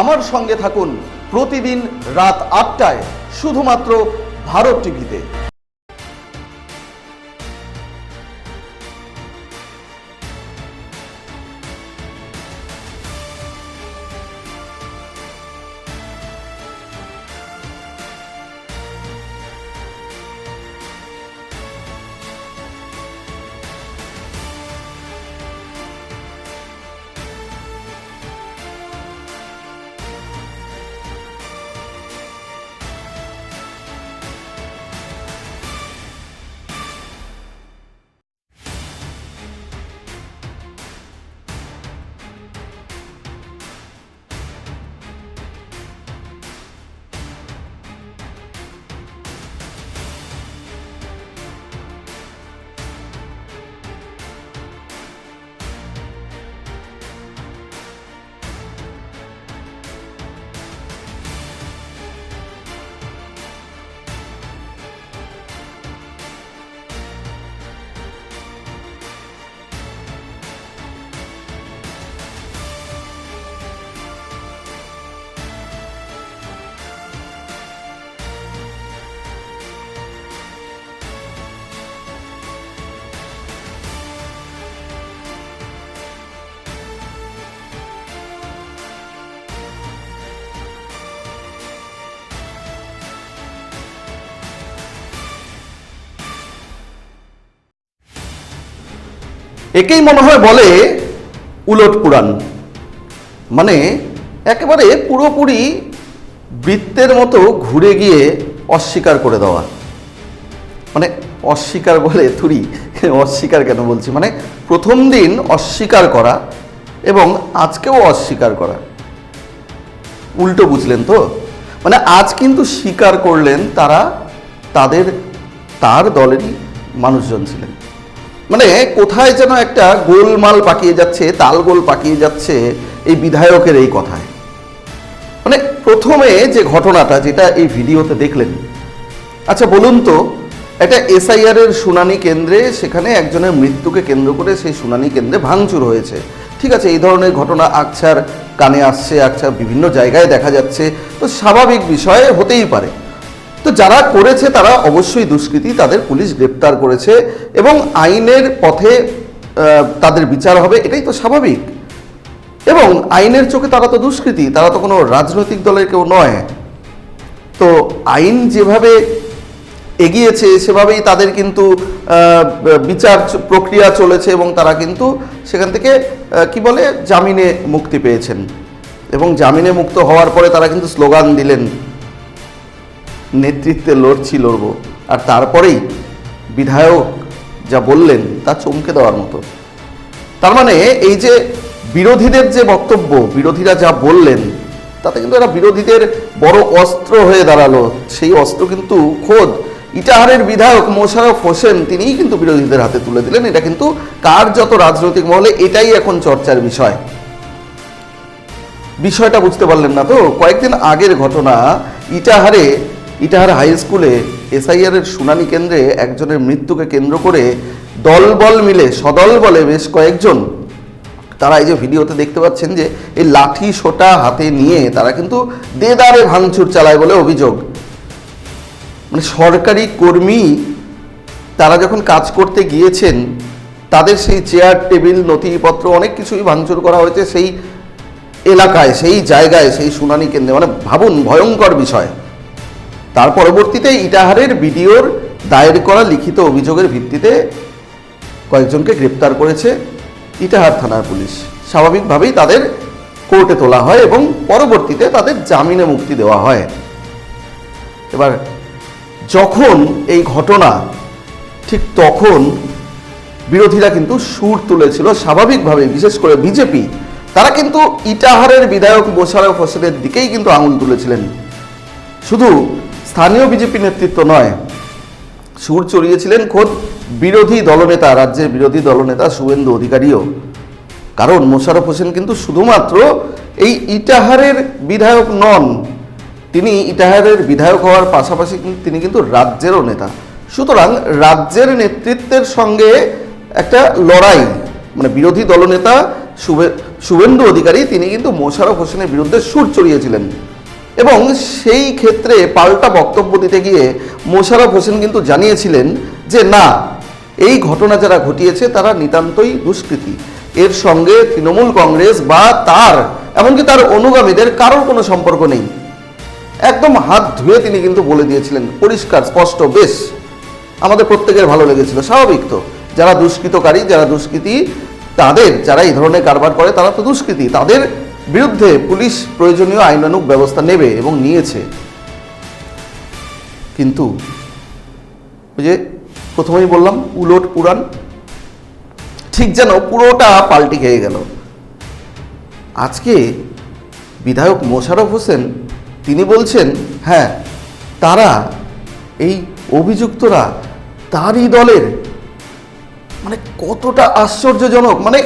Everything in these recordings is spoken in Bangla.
আমার সঙ্গে থাকুন প্রতিদিন রাত আটটায় শুধুমাত্র ভারত টিভিতে। একেই মনে হয় বলে উলট পুরাণ। মানে একেবারে পুরোপুরি বৃত্তের মতো ঘুরে গিয়ে অস্বীকার করে দেওয়া। মানে অস্বীকার বলে থুরি, অস্বীকার কেন বলছি? মানে প্রথম দিন অস্বীকার করা এবং আজকেও অস্বীকার করা। উল্টো বুঝলেন তো? মানে আজ কিন্তু স্বীকার করলেন তারা, তাদের, তার দলেরই মানুষজন ছিলেন। মানে কোথায় যেন একটা গোলমাল পাকিয়ে যাচ্ছে, তালগোল পাকিয়ে যাচ্ছে এই বিধায়কের এই কথায়। মানে প্রথমে যে ঘটনাটা যেটা এই ভিডিওতে দেখলেন আচ্ছা বলুন তো, একটা এসআইআর এর শুনানি কেন্দ্রে সেখানে একজনের মৃত্যুকে কেন্দ্র করে সেই শুনানি কেন্দ্রে ভাঙচুর হয়েছে। ঠিক আছে, এই ধরনের ঘটনা আকছার কানে আসছে, আকছার বিভিন্ন জায়গায় দেখা যাচ্ছে। তো স্বাভাবিক বিষয় হতেই পারে। তো যারা করেছে তারা অবশ্যই দুষ্কৃতী, তাদের পুলিশ গ্রেপ্তার করেছে এবং আইনের পথে তাদের বিচার হবে, এটাই তো স্বাভাবিক। এবং আইনের চোখে তারা তো দুষ্কৃতী, তারা তো কোনো রাজনৈতিক দলের কেউ নয়। তো আইন যেভাবে এগিয়েছে, সেভাবেই তাদের কিন্তু বিচার প্রক্রিয়া চলেছে এবং তারা কিন্তু সেখান থেকে কি বলে, জামিনে মুক্তি পেয়েছেন। এবং জামিনে মুক্ত হওয়ার পরে তারা কিন্তু স্লোগান দিলেন নেতৃত্বে লড়ছি, লড়ব। আর তারপরেই বিধায়ক যা বললেন তা চমকে দেওয়ার মতো। তার মানে এই যে বিরোধীদের যে বক্তব্য, বিরোধীরা যা বললেন, তাতে কিন্তু এরা বিরোধীদের বড় অস্ত্র হয়ে দাঁড়াল। সেই অস্ত্র কিন্তু খোদ ইটাহারের বিধায়ক মোশারফ হোসেন তিনিই কিন্তু বিরোধীদের হাতে তুলে দিলেন। এটা কিন্তু কার যত রাজনৈতিক মহলে, এটাই এখন চর্চার বিষয়। বিষয়টা বুঝতে পারলেন না তো? কয়েকদিন আগের ঘটনা, ইটাহারে ইটাহার হাই স্কুলে এসআইআর এর শুনানি কেন্দ্রে একজনের মৃত্যুকে কেন্দ্র করে দলবল মিলে সদল বলে বেশ কয়েকজন, তারা এই যে ভিডিওতে দেখতে পাচ্ছেন যে এই লাঠি সোটা হাতে নিয়ে তারা কিন্তু দেদারে ভাঙচুর চালায় বলে অভিযোগ। মানে সরকারি কর্মী তারা যখন কাজ করতে গিয়েছেন, তাদের সেই চেয়ার, টেবিল, নথিপত্র অনেক কিছুই ভাঙচুর করা হয়েছে সেই এলাকায়, সেই জায়গায়, সেই শুনানি কেন্দ্রে। মানে ভাবুন, ভয়ঙ্কর বিষয়। তার পরবর্তীতে ইটাহারের বিডিওর দায়ের করা লিখিত অভিযোগের ভিত্তিতে কয়েকজনকে গ্রেপ্তার করেছে ইটাহার থানার পুলিশ। স্বাভাবিকভাবেই তাদের কোর্টে তোলা হয় এবং পরবর্তীতে তাদের জামিনে মুক্তি দেওয়া হয়। এবার, যখন এই ঘটনা ঠিক তখন বিরোধীরা কিন্তু সুর তুলেছিল। স্বাভাবিকভাবে বিশেষ করে বিজেপি, তারা কিন্তু ইটাহারের বিধায়ক মোশারফ হোসেনের দিকেই কিন্তু আঙুল তুলেছিলেন। শুধু স্থানীয় বিজেপি নেতৃত্ব নয়। সুর চড়িয়েছিলেন খোদ বিরোধী দলনেতা, রাজ্যের বিরোধী দলনেতা শুভেন্দু অধিকারীও। কারণ মোশারফ হোসেন কিন্তু শুধুমাত্র এই ইটাহারের বিধায়ক নন, তিনি ইটাহারের বিধায়ক হওয়ার পাশাপাশি তিনি কিন্তু রাজ্যেরও নেতা। সুতরাং রাজ্যের নেতৃত্বের সঙ্গে একটা লড়াই মানে বিরোধী দলনেতা শুভে, শুভেন্দু অধিকারী, তিনি কিন্তু মোশারফ হোসেনের বিরুদ্ধে সুর চড়িয়েছিলেন। এবং সেই ক্ষেত্রে পাল্টা বক্তব্য দিতে গিয়ে মোশারফ হোসেন কিন্তু জানিয়েছিলেন যে, না, এই ঘটনা যারা ঘটিয়েছে তারা নিতান্তই দুষ্কৃতী। এর সঙ্গে তৃণমূল কংগ্রেস বা তার, এমনকি তার অনুগামীদের কারোর কোনো সম্পর্ক নেই। একদম হাত ধুয়ে তিনি কিন্তু বলে দিয়েছিলেন, পরিষ্কার, স্পষ্ট, বেশ। আমাদের প্রত্যেকের ভালো লেগেছিল, স্বাভাবিক তো। যারা দুষ্কৃতকারী, যারা দুষ্কৃতী, তাদের, যারা এই ধরনের কারবার করে তারা তো দুষ্কৃতী। তাদের বিরুদ্ধে পুলিশ প্রয়োজনীয় আইনানুগ ব্যবস্থা নেবে এবং নিয়েছে। কিন্তু যে প্রথমেই বললাম, উলট পুরাণ, ঠিক যেন পুরোটা পাল্টি খেয়ে গেল। আজকে বিধায়ক মোশারফ হোসেন, তিনি বলছেন হ্যাঁ তারা এই অভিযুক্তরা তারই দলের। মানে কতটা আশ্চর্যজনক মানে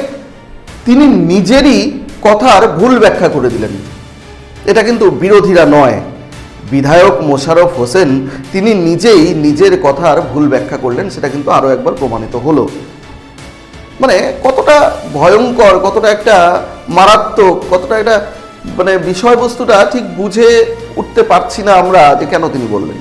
তিনি নিজেরই কথার ভুল ব্যাখ্যা করে দিলেন। এটা কিন্তু বিরোধীরা নয়। বিধায়ক মোশাররফ হোসেন তিনি নিজেই নিজের কথার ভুল ব্যাখ্যা করলেন, সেটা কিন্তু আরও একবার প্রমাণিত হলো। মানে কতটা ভয়ঙ্কর, কতটা একটা মারাত্মক, কতটা একটা মানে বিষয়বস্তুটা ঠিক বুঝে উঠতে পারছি না আমরা যে কেন তিনি বললেন।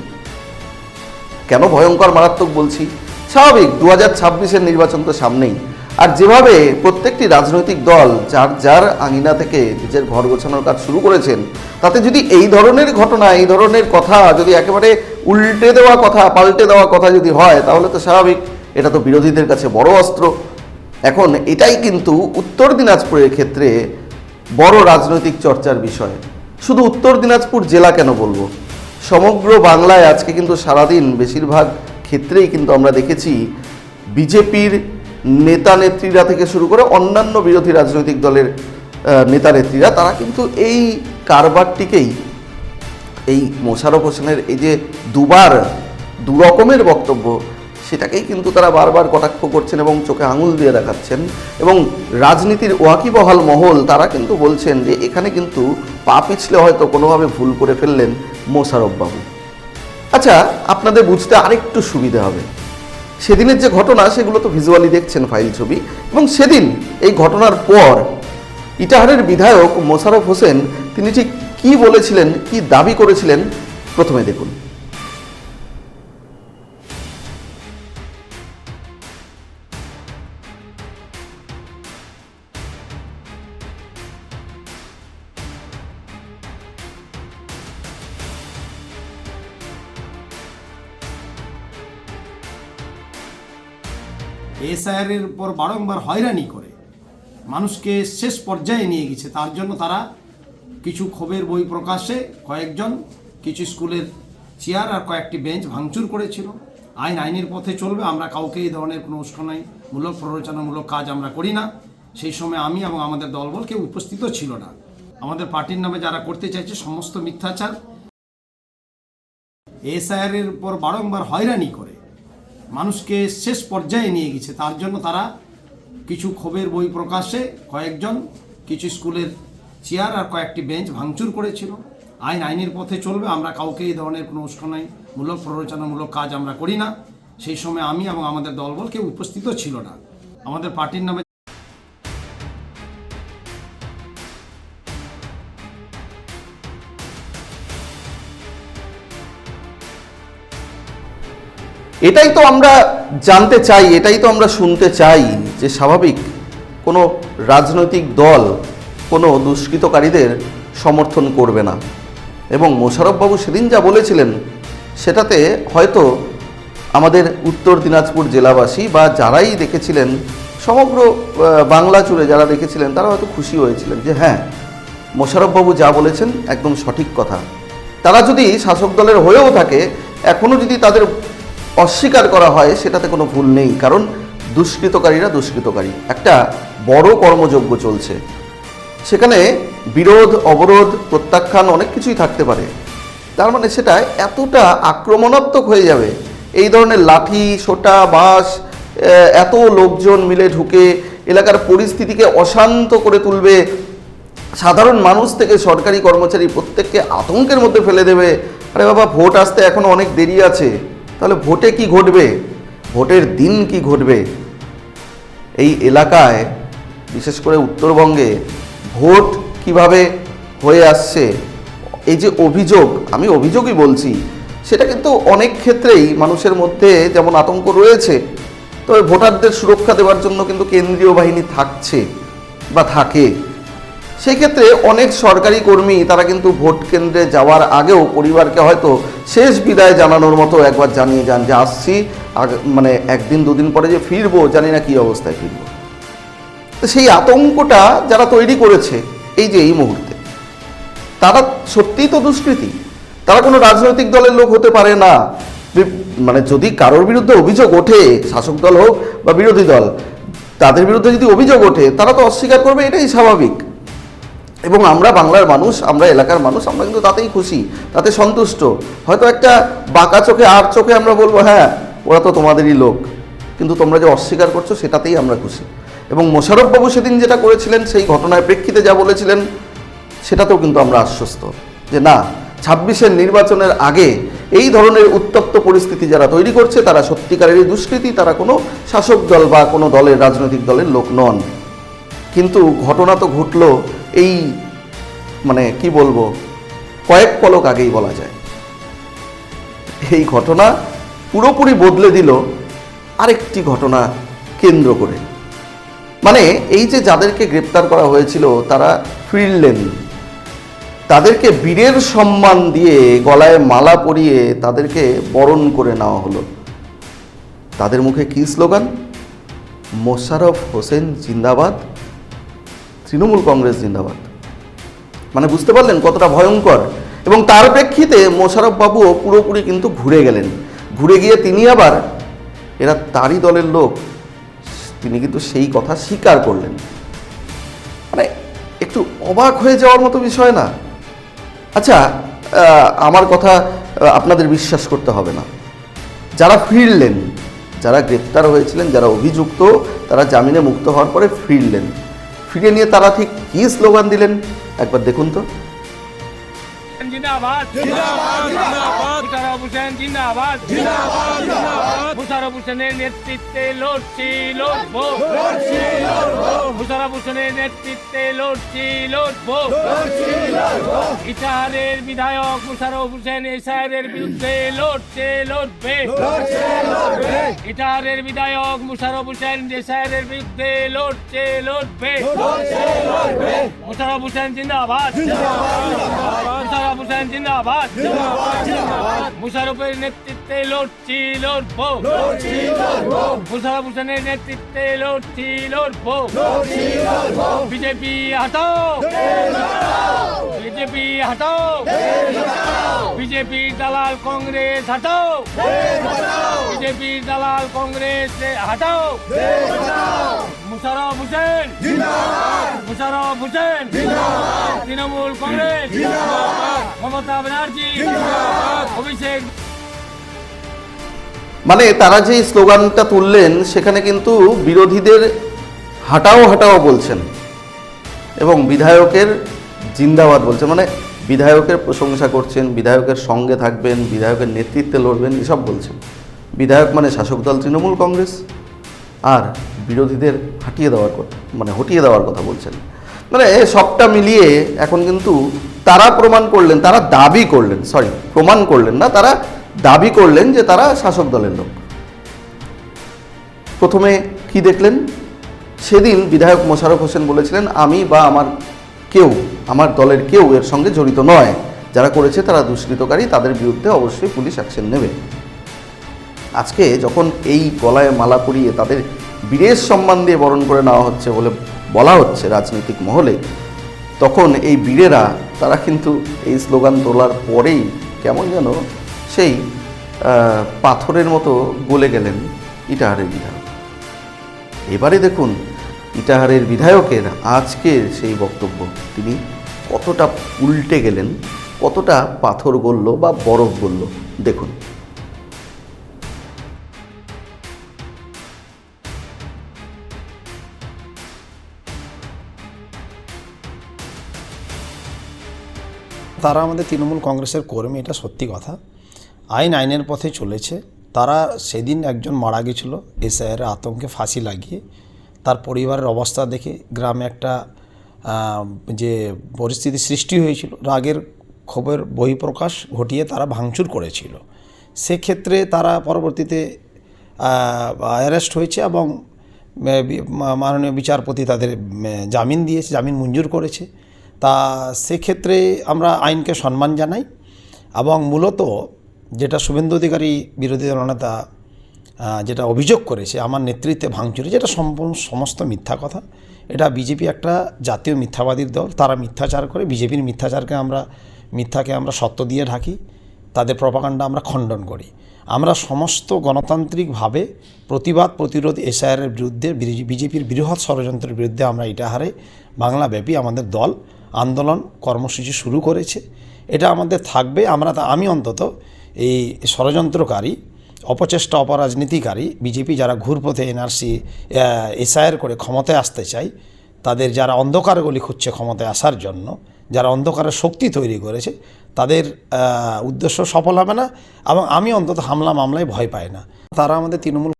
কেন ভয়ঙ্কর, মারাত্মক বলছি? স্বাভাবিক, দু হাজার ছাব্বিশের নির্বাচন তো সামনেই। আর যেভাবে প্রত্যেকটি রাজনৈতিক দল যার যার আঙিনা থেকে নিজের ঘর গোছানোর কাজ শুরু করেছেন, তাতে যদি এই ধরনের ঘটনা, এই ধরনের কথা যদি একেবারে উল্টে দেওয়া কথা, পাল্টে দেওয়া কথা যদি হয়, তাহলে তো স্বাভাবিক। এটা তো বিরোধীদের কাছে বড় অস্ত্র। এখন এটাই কিন্তু উত্তর দিনাজপুরের ক্ষেত্রে বড় রাজনৈতিক চর্চার বিষয়। শুধু উত্তর দিনাজপুর জেলা কেন বলব? সমগ্র বাংলায় আজকে কিন্তু সারাদিন বেশিরভাগ ক্ষেত্রেই কিন্তু আমরা দেখেছি বিজেপির নেতা নেত্রীরা থেকে শুরু করে অন্যান্য বিরোধী রাজনৈতিক দলের নেতা নেত্রীরা, তারা কিন্তু এই কারবারটিকেই, এই মোশারফ হোসেনের এই যে দুবার দু রকমের বক্তব্য, সেটাকেই কিন্তু তারা বারবার কটাক্ষ করছেন এবং চোখে আঙুল দিয়ে দেখাচ্ছেন। এবং রাজনীতির ওয়াকিবহাল মহল, তারা কিন্তু বলছেন যে এখানে কিন্তু পা পিছলে হয়তো কোনোভাবে ভুল করে ফেললেন মোশাররফ বাবু আচ্ছা আপনাদের বুঝতে আরেকটু সুবিধা হবে। সেদিনের যে ঘটনা, সেগুলো তো ভিজুয়ালি দেখছেন ফাইল ছবি। এবং সেদিন এই ঘটনার পর ইটাহারের বিধায়ক মোশারফ হোসেন, তিনি ঠিক কি বলেছিলেন, কি দাবি করেছিলেন, প্রথমে দেখুন। এসআইআরের পর বারংবার হয়রানি করে। মানুষকে শেষ পর্যায়ে নিয়ে গেছে। তার জন্য তারা কিছু ক্ষোভের বই প্রকাশে কয়েকজন, কিছু স্কুলের চেয়ার আর কয়েকটি বেঞ্চ ভাঙচুর করেছিল। আইন আইনের পথে চলবে, আমরা কাউকে এই ধরনের কোনো উস্কানাইমূলক প্ররোচনামূলক কাজ আমরা করি না। সেই সময় আমি এবং আমাদের দলবল কেউ উপস্থিত ছিল না। আমাদের পার্টির নামে যারা করতে চাইছে সমস্ত মিথ্যাচার। এসআইআরের উপর বারংবার হয়রানি করে। মানুষকে শেষ পর্যায়ে নিয়ে গেছে। তার জন্য তারা কিছু ক্ষোভের বই প্রকাশে কয়েকজন, কিছু স্কুলের চেয়ার আর কয়েকটি বেঞ্চ ভাঙচুর করেছিল। আইন আইনের পথে চলবে, আমরা কাউকে এই ধরনের কোনো উস্কানাইমূলক প্ররোচনামূলক কাজ আমরা করি না। সেই সময় আমি এবং আমাদের দলবল কেউ উপস্থিত ছিল না। আমাদের পার্টির নামে এটাই তো আমরা জানতে চাই, এটাই তো আমরা শুনতে চাই যে স্বাভাবিক কোনো রাজনৈতিক দল কোনো দুষ্কৃতকারীদের সমর্থন করবে না। এবং মোশারফবাবু সেদিন যা বলেছিলেন, সেটাতে হয়তো আমাদের উত্তর দিনাজপুর জেলাবাসী বা যারাই দেখেছিলেন, সমগ্র বাংলা জুড়ে যারা দেখেছিলেন, তারা হয়তো খুশি হয়েছিলেন যে হ্যাঁ মোশারফবাবু যা বলেছেন একদম সঠিক কথা। তারা যদি শাসক দলের হয়েও থাকে এখনও যদি তাদের অস্বীকার করা হয়, সেটাতে কোনো ভুল নেই, কারণ দুষ্কৃতকারীরা দুষ্কৃতকারী। একটা বড় কর্মযজ্ঞ চলছে। সেখানে বিরোধ, অবরোধ, প্রত্যাখ্যান অনেক কিছুই থাকতে পারে। তার মানে সেটা এতটা আক্রমণাত্মক হয়ে যাবে। এই ধরনের লাঠি, সোটা বাস এত লোকজন মিলে ঢুকে এলাকার পরিস্থিতিকে অশান্ত করে তুলবে। সাধারণ মানুষ থেকে সরকারি কর্মচারী প্রত্যেককে আতঙ্কের মধ্যে ফেলে দেবে। আরে বাবা, ভোট আসতে এখনও অনেক দেরি আছে। তাহলে ভোটে কি ঘটবে? ভোটের দিন কি ঘটবে? এই এলাকায়, বিশেষ করে উত্তরবঙ্গে, ভোট কীভাবে হয়ে আসছে? এই যে অভিযোগ, আমি অভিযোগই বলছি, সেটা কিন্তু অনেক ক্ষেত্রেই মানুষের মধ্যে যেমন আতঙ্ক রয়েছে, তবে ভোটারদের সুরক্ষা দেওয়ার জন্য কিন্তু কেন্দ্রীয় বাহিনী থাকছে বা থাকে। সেই ক্ষেত্রে অনেক সরকারি কর্মী তারা কিন্তু ভোট কেন্দ্রে যাওয়ার আগেও পরিবারকে হয়তো শেষ বিদায় জানানোর মতো একবার জানিয়ে যান যে আসছি মানে একদিন, দুদিন পরে যে ফিরবো, জানি না কী অবস্থায় ফিরবো। সেই আতঙ্কটা যারা তৈরি করেছে এই যে এই মুহূর্তে, তারা সত্যিই তো দুষ্কৃতী। তারা কোনো রাজনৈতিক দলের লোক হতে পারে না। মানে যদি কারোর বিরুদ্ধে অভিযোগ ওঠে, শাসক দল হোক বা বিরোধী দল, তাদের বিরুদ্ধে যদি অভিযোগ ওঠে, তারা তো অস্বীকার করবে, এটাই স্বাভাবিক। এবং আমরা বাংলার মানুষ, আমরা এলাকার মানুষ, আমরা কিন্তু তাতেই খুশি, তাতে সন্তুষ্ট। হয়তো একটা বাঁকা চোখে, আর চোখে আমরা বলব হ্যাঁ ওরা তো তোমাদেরই লোক। কিন্তু তোমরা যে অস্বীকার করছ, সেটাতেই আমরা খুশি। এবং মোশারফ বাবু সেদিন যেটা করেছিলেন, সেই ঘটনার প্রেক্ষিতে যা বলেছিলেন, সেটাতেও কিন্তু আমরা আশ্বস্ত যে না, ছাব্বিশের নির্বাচনের আগে এই ধরনের উত্তপ্ত পরিস্থিতি যারা তৈরি করছে, তারা সত্যিকারেরই দুষ্কৃতী, তারা কোনো শাসক দল বা কোনো দলের, রাজনৈতিক দলের লোক নন। কিন্তু ঘটনা তো ঘটলো এই মানে কি বলব, কয়েক পলক আগেই বলা যায়। এই ঘটনা পুরোপুরি বদলে দিল আরেকটি ঘটনা কেন্দ্র করে। মানে এই যে যাদেরকে গ্রেপ্তার করা হয়েছিল, তারা ফিরলেন। তাদেরকে বীরের সম্মান দিয়ে গলায় মালা পরিয়ে তাদেরকে বরণ করে নেওয়া হলো। তাদের মুখে কী স্লোগান? মোশারফ হোসেন জিন্দাবাদ। তৃণমূল কংগ্রেস জিন্দাবাদ। মানে বুঝতে পারলেন কতটা ভয়ঙ্কর? এবং তার প্রেক্ষিতে মোশারফ বাবুও পুরোপুরি কিন্তু ঘুরে গেলেন। ঘুরে গিয়ে তিনি আবার, এরা তারই দলের লোক, তিনি কিন্তু সেই কথা স্বীকার করলেন। মানে একটু অবাক হয়ে যাওয়ার মতো বিষয় না? আচ্ছা আমার কথা আপনাদের বিশ্বাস করতে হবে না। যারা ফিরলেন, যারা গ্রেপ্তার হয়েছিলেন, যারা অভিযুক্ত, তারা জামিনে মুক্ত হওয়ার পরে ফিরলেন। ফিরে নিয়ে তারা ঠিক কী স্লোগান দিলেন? একবার দেখুন তো। জিন্দাবাদ। মুশারফ হোসেন জিন্দাবাদ। মুশারফ হোসেনের নেতৃত্বে লড়ছি লড়ব। মুশারফ হোসেনের নেতৃত্বে লড়ছি লড়ব। ইটাহারের বিধায়ক মুশারফ হোসেন এসআরের বিরুদ্ধে লড়ছে লড়বে। ইটাহারের বিধায়ক মুশারফ হোসেন এসআরের বিরুদ্ধে লড়ছে লড়বে। মুশারফ হোসেন জিন্দাবাদ। মুশারফ হোসেন জিন্দাবাদ। মুশারফের নেতৃত্বে লড়ছি লড়বো। মুশারফ হোসেনের নেতৃত্বে লড়ছি লড়বো। বিজেপি হটাও। বিজেপি হটাও। বিজেপি দালাল কংগ্রেস হটাও। বিজেপি দালাল কংগ্রেস হটাও। মুশারফ হোসেন। মুশারফ হোসেন। তৃণমূল কংগ্রেস। মমতা ব্যানার্জি। অভিষেক। মানে তারা যে স্লোগানটা তুললেন সেখানে কিন্তু বিরোধীদের হাঁটাও হাঁটাও বলছেন এবং বিধায়কের জিন্দাবাদ বলছেন। মানে বিধায়কের প্রশংসা করছেন বিধায়কের সঙ্গে থাকবেন বিধায়কের নেতৃত্বে লড়বেন এসব বলছেন। বিধায়ক মানে শাসক দল তৃণমূল কংগ্রেস। আর বিরোধীদের হাঁটিয়ে দেওয়ার কথা মানে হটিয়ে দেওয়ার কথা বলছেন। মানে সবটা মিলিয়ে এখন কিন্তু তারা প্রমাণ করলেন, তারা দাবি করলেন সরি প্রমাণ করলেন না, তারা দাবি করলেন যে তারা শাসক দলের লোক। প্রথমে কি দেখলেন? সেদিন বিধায়ক মোশারফ হোসেন বলেছিলেন, আমি বা আমার কেউ, আমার দলের কেউ এর সঙ্গে জড়িত নয়। যারা করেছে তারা দুষ্কৃতকারী, তাদের বিরুদ্ধে অবশ্যই পুলিশ অ্যাকশন নেবে। আজকে যখন এই গলায় মালা পরিয়ে তাদের বীরের সম্মান দিয়ে বরণ করে নেওয়া হচ্ছে বলে বলা হচ্ছে রাজনৈতিক মহলে। তখন এই বীরেরা, তারা কিন্তু এই স্লোগান তোলার পরেই কেমন যেন সেই পাথরের মতো গলে গেলেন ইটাহারের বিধায়ক। এবারে দেখুন ইটাহারের বিধায়কের আজকের সেই বক্তব্য। তিনি কতটা উল্টে গেলেন, কতটা পাথর গলল বা বরফ গলল, দেখুন। তারা আমাদের তৃণমূল কংগ্রেসের কর্মী, এটা সত্যি কথা। আইন আইনের পথে চলেছে। তারা সেদিন একজন মারা গেছিল এসআইয়ের আতঙ্কে ফাঁসি লাগিয়ে। তার পরিবারের অবস্থা দেখে গ্রামে একটা যে পরিস্থিতি সৃষ্টি হয়েছিল, রাগের ক্ষোভের বহিঃপ্রকাশ ঘটিয়ে তারা ভাঙচুর করেছিল। সেক্ষেত্রে তারা পরবর্তীতে অ্যারেস্ট হয়েছে এবং মাননীয় বিচারপতি তাদের জামিন দিয়েছে, জামিন মঞ্জুর করেছে। তা সেক্ষেত্রে আমরা আইনকে সম্মান জানাই এবং মূলত যেটা শুভেন্দু অধিকারী বিরোধী দলনেতা যেটা অভিযোগ করেছে, আমার নেতৃত্বে ভাঙচুরে, যেটা সম্পূর্ণ সমস্ত মিথ্যা কথা। এটা বিজেপি একটা জাতীয় মিথ্যাবাদীর দল, তারা মিথ্যাচার করে, বিজেপির মিথ্যাচারকে আমরা, মিথ্যাকে আমরা সত্য দিয়ে ঢাকি, তাদের প্রপাকাণ্ডা আমরা খণ্ডন করি। আমরা সমস্ত গণতান্ত্রিকভাবে প্রতিবাদ, প্রতিরোধ, এসআইআরের বিরুদ্ধে বিজেপির বৃহৎ ষড়যন্ত্রের বিরুদ্ধে আমরা এটা ইটাহারে, বাংলাব্যাপী আমাদের দল আন্দোলন কর্মসূচি শুরু করেছে। এটা আমাদের থাকবে, আমরা তা- আমি অন্তত এই ষড়যন্ত্রকারী, অপচেষ্টা অপরাজনীতিকারী, বিজেপি যারা ঘুরপথে এনআরসি এসআইআর করে ক্ষমতায় আসতে চাই, তাদের যারা অন্ধকার গলি খুঁজছে ক্ষমতায় আসার জন্য, যারা অন্ধকারের শক্তি তৈরি করেছে, তাদের উদ্দেশ্য সফল হবে না এবং আমি অন্তত হামলা মামলায় ভয় পাই না। তারা আমাদের তৃণমূল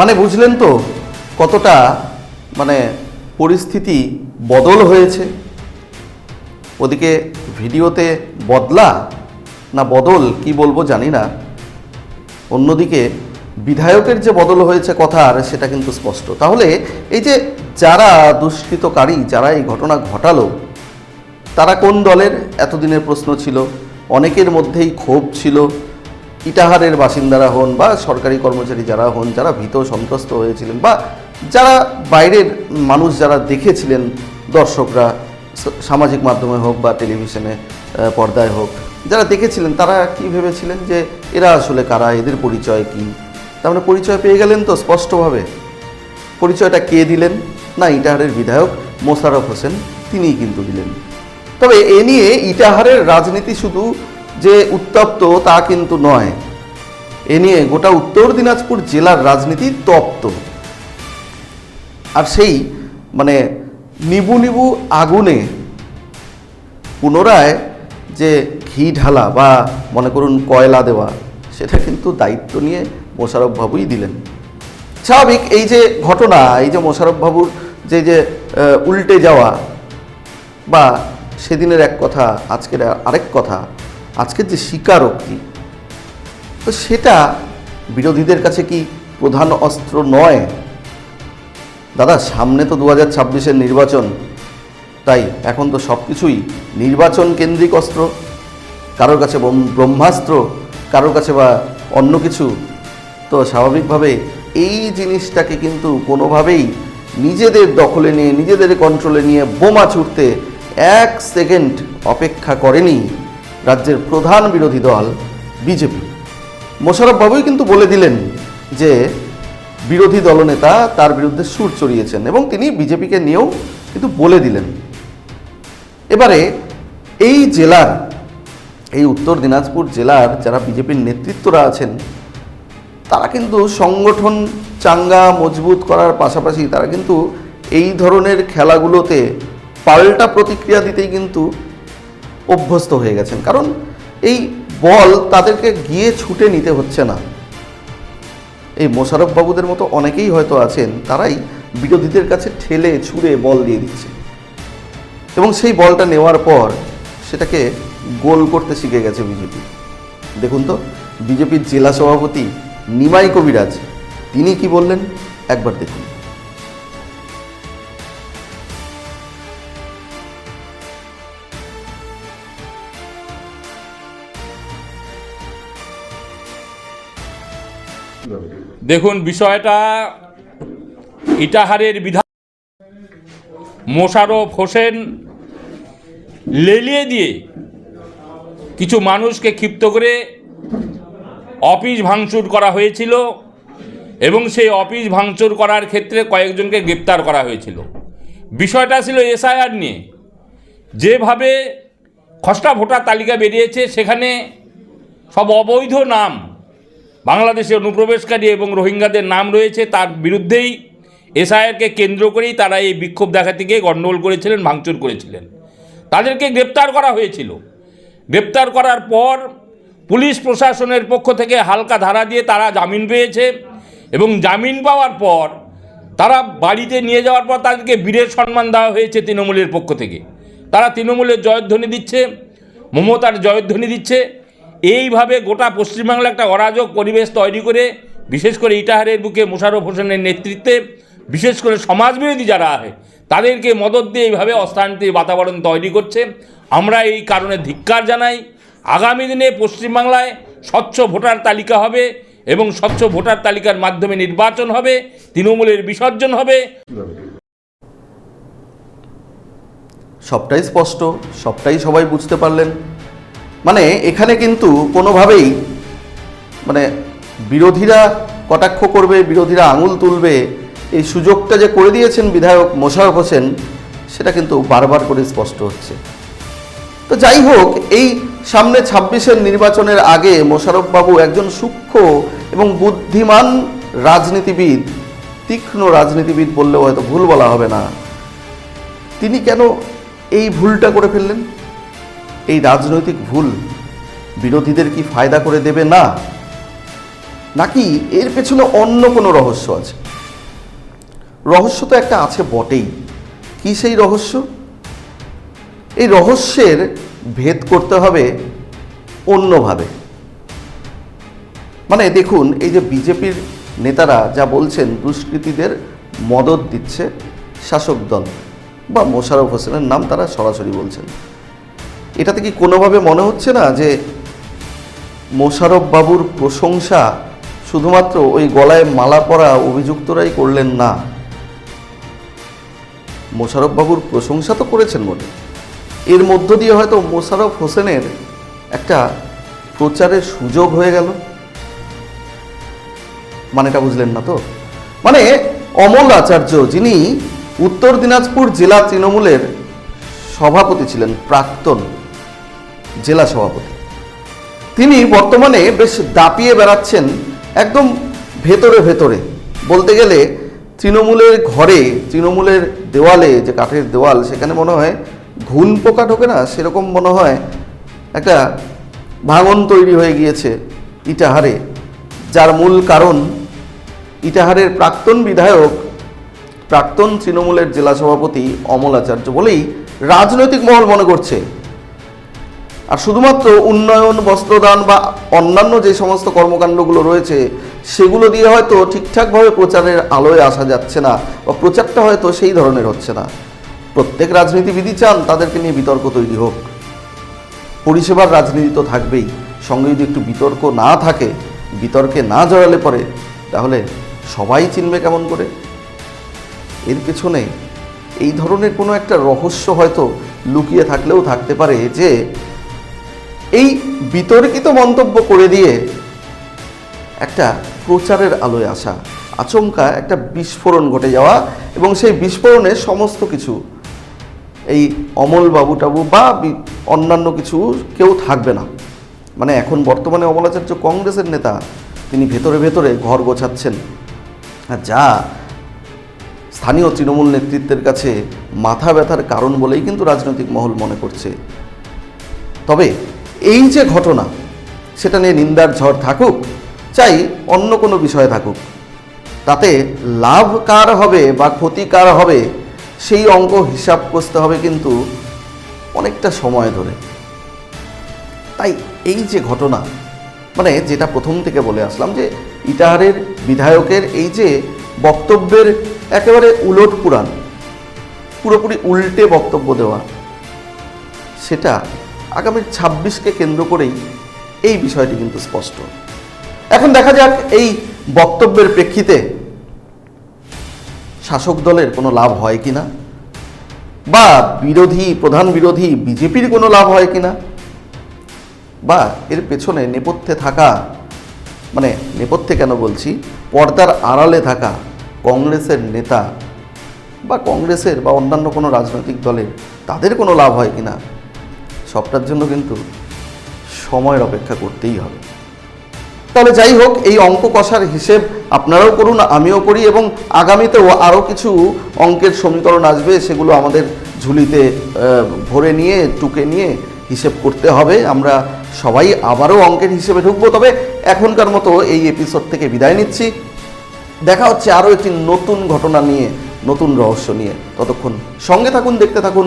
মানে বুঝলেন তো কতটা মানে পরিস্থিতি বদল হয়েছে? ওদিকে ভিডিওতে বদলা না বদল, কি বলব জানি না। অন্যদিকে বিধায়কের যে বদল হয়েছে কথার সেটা কিন্তু স্পষ্ট। তাহলে এই যে যারা দুষ্কৃতকারী, যারা এই ঘটনা ঘটালো, তারা কোন দলের? এতদিনের প্রশ্ন ছিল। অনেকের মধ্যেই ক্ষোভ ছিল। ইটাহারের বাসিন্দারা হন বা সরকারি কর্মচারী যারা হন, যারা ভীত সন্ত্রস্ত হয়েছিলেন বা যারা বাইরের মানুষ যারা দেখেছিলেন, দর্শকরা সামাজিক মাধ্যমে হোক বা টেলিভিশনে পর্দায় হোক, যারা দেখেছিলেন, তারা কি ভেবেছিলেন যে এরা আসলে কারা, এদের পরিচয় কি? তার মানে পরিচয় পেয়ে গেলেন তো স্পষ্টভাবে। পরিচয়টা কে দিলেন? না, ইটাহারের বিধায়ক মোশাররফ হোসেন, তিনিই কিন্তু দিলেন। তবে এ নিয়ে ইটাহারের রাজনীতি শুধু যে উত্তপ্ত তা কিন্তু নয়। এ নিয়ে গোটা উত্তর দিনাজপুর জেলার রাজনীতি তপ্ত। আর সেই মানে নিবু নিবু আগুনে পুনরায় যে ঘি ঢালা বা মনে করুন কয়লা দেওয়া, সেটা কিন্তু দায়িত্ব নিয়ে মোশারফ বাবুই দিলেন। স্বাভাবিক এই যে ঘটনা, এই যে মোশারফ বাবুর যে যে উল্টে যাওয়া বা সেদিনের এক কথা, আজকের আরেক কথা আজকের যে স্বীকারোক্তি, তো সেটা বিরোধীদের কাছে কি প্রধান অস্ত্র নয়? দাদা, সামনে তো দু হাজার ছাব্বিশের নির্বাচন, তাই এখন তো সব কিছুই নির্বাচন কেন্দ্রিক অস্ত্র। কারোর কাছে ব্রহ্মাস্ত্র, কারোর কাছে বা অন্য কিছু। তো স্বাভাবিকভাবে এই জিনিসটাকে কিন্তু কোনোভাবেই নিজেদের দখলে নিয়ে, নিজেদের কন্ট্রোলে নিয়ে বোমা ছুটতে এক সেকেন্ড অপেক্ষা করেনি। রাজ্যের প্রধান বিরোধী দল, বিজেপি। মোশারফ বাবুই কিন্তু বলে দিলেন যে, বিরোধী দলনেতা তার বিরুদ্ধে সুর চড়িয়েছেন এবং তিনি বিজেপিকে নিয়েও কিন্তু বলে দিলেন। এবারে এই জেলার, এই উত্তর দিনাজপুর জেলার যারা বিজেপির নেতৃত্বরা আছেন, তারা কিন্তু সংগঠন চাঙ্গা মজবুত করার পাশাপাশি তারা কিন্তু এই ধরনের খেলাগুলোতে পাল্টা প্রতিক্রিয়া দিতেই কিন্তু অভ্যস্ত হয়ে গেছেন। কারণ এই বল তাদেরকে গিয়ে ছুটে নিতে হচ্ছে না। এই মোশারফ বাবুদের মতো অনেকেই হয়তো আছেন, তারাই বিরোধীদের কাছে ঠেলে ছুঁড়ে বল দিয়ে দিচ্ছে। এবং সেই বলটা নেওয়ার পর সেটাকে গোল করতে শিখে গেছে বিজেপি। দেখুন তো, বিজেপির জেলা সভাপতি নিমাই কবিরাজ, তিনি কি বললেন? একবার দেখুন। দেখুন, বিষয়টা ইটাহারের বিধান মোশারফ হোসেন লেলিয়ে দিয়ে কিছু মানুষকে ক্ষিপ্ত করে অফিস ভাঙচুর করা হয়েছিল এবং সেই অফিস ভাঙচুর করার ক্ষেত্রে কয়েকজনকে গ্রেপ্তার করা হয়েছিল। বিষয়টা ছিল এসআইআর নিয়ে। যেভাবে খসড়া ভোটার তালিকা বেরিয়েছে, সেখানে সব অবৈধ নাম বাংলাদেশে অনুপ্রবেশকারী এবং রোহিঙ্গাদের নাম রয়েছে, তার বিরুদ্ধেই এসআইআরকে কেন্দ্র করেই তারা এই বিক্ষোভ দেখাতে গিয়ে গণ্ডগোল করেছিলেন, ভাঙচুর করেছিলেন। তাদেরকে গ্রেপ্তার করা হয়েছিল। গ্রেপ্তার করার পর পুলিশ প্রশাসনের পক্ষ থেকে হালকা ধারা দিয়ে তারা জামিন পেয়েছে এবং জামিন পাওয়ার পর তারা বাড়িতে নিয়ে যাওয়ার পর তাদেরকে বীরের সম্মান দেওয়া হয়েছে তৃণমূলের পক্ষ থেকে। তারা তৃণমূলের জয়ধ্বনি দিচ্ছে, মমতার জয়ধ্বনি দিচ্ছে এইভাবে গোটা পশ্চিমবাংলা একটা অরাজক পরিবেশ তৈরি করে, বিশেষ করে ইটাহারের বুকে মোশাররফ হোসেনের নেতৃত্বে, বিশেষ করে সমাজবিরোধী যারা আছে, তাদেরকে মদত দিয়ে এইভাবে অশান্তির বাতাবরণ তৈরি করছে। আমরা এই কারণে ধিক্কার জানাই, আগামী দিনে পশ্চিমবাংলায় স্বচ্ছ ভোটার তালিকা হবে এবং স্বচ্ছ ভোটার তালিকার মাধ্যমে নির্বাচন হবে, তৃণমূলের বিসর্জন হবে। সবটাই স্পষ্ট, সবটাই সবাই বুঝতে পারলেন। মানে এখানে কিন্তু কোনোভাবেই মানে বিরোধীরা কটাক্ষ করবে, বিরোধীরা আঙুল তুলবে, এই সুযোগটা যে করে দিয়েছেন বিধায়ক মোশারফ হোসেন, সেটা কিন্তু বারবার করে স্পষ্ট হচ্ছে। তো যাই হোক, এই সামনে ছাব্বিশের নির্বাচনের আগে মোশারফ বাবু একজন সূক্ষ্ম এবং বুদ্ধিমান রাজনীতিবিদ, তীক্ষ্ণ রাজনীতিবিদ বললেও হয়তো ভুল বলা হবে না। তিনি কেন এই ভুলটা করে ফেললেন? এই রাজনৈতিক ভুল বিরোধীদের কি ফায়দা করে দেবে? না। নাকি এর পেছনে অন্য কোনো রহস্য আছে? রহস্য তো একটা আছে বটেই। কি সেই রহস্য? এই রহস্যের ভেদ করতে হবে অন্যভাবে। মানে দেখুন, এই যে বিজেপির নেতারা যা বলছেন, দুষ্কৃতীদের মদত দিচ্ছে শাসক দল বা মোশাররফ হোসেনের নাম তারা সরাসরি বলছেন। এটাতে কি কোনোভাবে মনে হচ্ছে না যে মোশাররফ বাবুর প্রশংসা শুধুমাত্র ওই গলায় মালা পরা অভিযুক্তরাই করলেন না? মোশারফ বাবুর প্রশংসা তো করেছেন বটে। এর মধ্য দিয়ে হয়তো মোশারফ হোসেনের একটা প্রচারের সুযোগ হয়ে গেল। মানেটা বুঝলেন না তো? মানে অমল আচার্য, যিনি উত্তর দিনাজপুর জেলা তৃণমূলের সভাপতি ছিলেন, প্রাক্তন। জেলা সভাপতি। তিনি বর্তমানে বেশ দাপিয়ে বেড়াচ্ছেন একদম ভেতরে ভেতরে। বলতে গেলে তৃণমূলের ঘরে, তৃণমূলের দেওয়ালে, যে কাঠের দেওয়াল, সেখানে মনে হয় ঘুন পোকা ঢোকে না, সেরকম মনে হয় একটা ভাঙন তৈরি হয়ে গিয়েছে ইটাহারে, যার মূল কারণ ইটাহারের প্রাক্তন বিধায়ক, প্রাক্তন তৃণমূলের জেলা সভাপতি অমল আচার্য বলেই রাজনৈতিক মহল মনে করছে। আর শুধুমাত্র উন্নয়ন, বস্ত্রদান বা অন্যান্য যে সমস্ত কর্মকাণ্ডগুলো রয়েছে, সেগুলো দিয়ে হয়তো ঠিকঠাকভাবে প্রচারের আলোয় আসা যাচ্ছে না বা প্রচারটা হয়তো সেই ধরনের হচ্ছে না। প্রত্যেক রাজনীতিবিদই চান তাদেরকে নিয়ে বিতর্ক তৈরি হোক। পরিষেবার রাজনীতি তো থাকবেই। সঙ্গে যদি একটু বিতর্ক না থাকে, বিতর্কে না জড়ালে পরে, তাহলে সবাই চিনবে কেমন করে? এর পেছনে এই ধরনের কোনো একটা রহস্য হয়তো লুকিয়ে থাকলেও থাকতে পারে যে এই বিতর্কিত মন্তব্য করে দিয়ে একটা প্রচারের আলোয় আসা আচমকা একটা বিস্ফোরণ ঘটে যাওয়া এবং সেই বিস্ফোরণে সমস্ত কিছু, এই অমল বাবু টাবু বা, অন্যান্য কিছু কেউ থাকবে না। মানে এখন বর্তমানে অমলাচার্য কংগ্রেসের নেতা, তিনি ভেতরে ভেতরে ঘর গোছাচ্ছেন। যা স্থানীয় তৃণমূল নেতৃত্বের কাছে মাথা ব্যথার কারণ বলেই কিন্তু রাজনৈতিক মহল মনে করছে। তবে এই যে ঘটনা, সেটা নিয়ে নিন্দার ঝড় থাকুক, চাই অন্য কোনো বিষয় থাকুক। তাতে লাভ কার হবে বা ক্ষতি কার হবে, সেই অঙ্ক হিসাব করতে হবে কিন্তু অনেকটা সময় ধরে। তাই এই যে ঘটনা মানে যেটা প্রথম থেকে বলে আসলাম যে, ইটাহারের বিধায়কের এই যে বক্তব্যের একেবারে উলট পুরাণ, পুরোপুরি উল্টে বক্তব্য দেওয়া, সেটা আগামী ছাব্বিশকে কেন্দ্র করেই এই বিষয়টি কিন্তু স্পষ্ট। এখন দেখা যাক এই বক্তব্যের প্রেক্ষিতে শাসক দলের কোনো লাভ হয় কি না বা বিরোধী, প্রধান বিরোধী বিজেপির কোনো লাভ হয় কি না বা এর পেছনে নেপথ্যে থাকা মানে নেপথ্যে কেন বলছি, পর্দার আড়ালে থাকা কংগ্রেসের নেতা বা কংগ্রেসের বা অন্যান্য কোনো রাজনৈতিক দলের তাদের কোনো লাভ হয় কিনা সবটার জন্য কিন্তু সময়ের অপেক্ষা করতেই হবে। তাহলে যাই হোক, এই অঙ্ক কষার হিসেব আপনারাও করুন, আমিও করি এবং আগামীতেও আরও কিছু অঙ্কের সমীকরণ আসবে, সেগুলো আমাদের ঝুলিতে ভরে নিয়ে, টুকে নিয়ে হিসেব করতে হবে। আমরা সবাই আবারও অঙ্কের হিসেবে ঢুকবো, তবে এখনকার মতো এই এপিসোড থেকে বিদায় নিচ্ছি। দেখা হচ্ছে আরও একটি নতুন ঘটনা নিয়ে, নতুন রহস্য নিয়ে। ততক্ষণ সঙ্গে থাকুন, দেখতে থাকুন।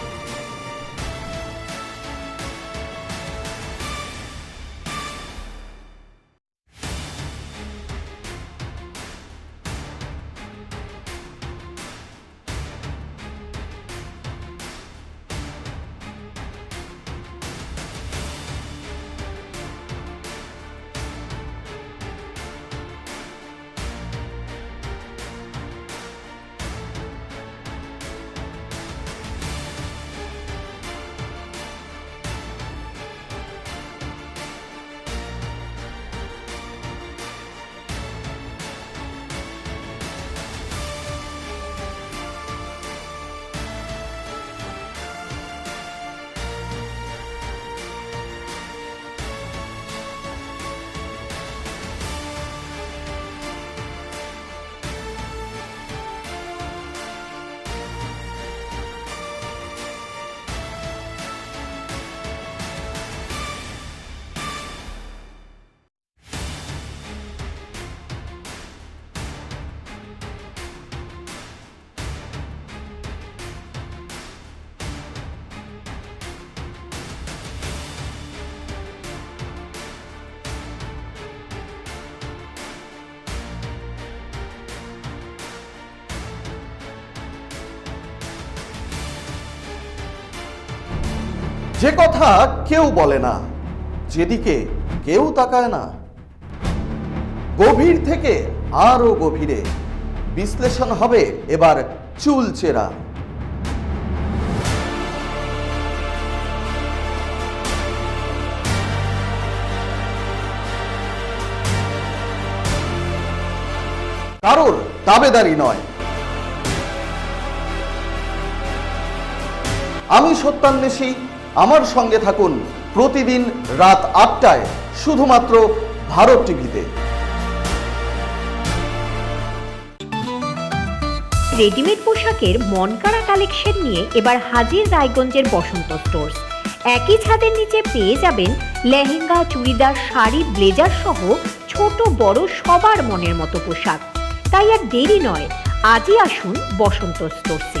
যে কথা কেউ বলে না, যেদিকে কেউ তাকায় না। গভীর থেকে আরও গভীরে বিশ্লেষণ হবে এবার চুলচেরা। কারোর দাবেদারি নয়। আমি সত্যান্বেষী আমার সঙ্গে থাকুন প্রতিদিন রাত আটটায় শুধুমাত্র ভারত টিভিতে। রেডিমেড পোশাকের মনকাড়া কালেকশন নিয়ে এবার হাজির রায়গঞ্জের বসন্ত স্টোর্স একই ছাদের নিচে পেয়ে যাবেন লেহেঙ্গা, চুড়িদার, শাড়ি, ব্লেজার সহ ছোট বড় সবার মনের মতো পোশাক। তাই আর দেরি নয়, আজই আসুন বসন্ত স্টোর্সে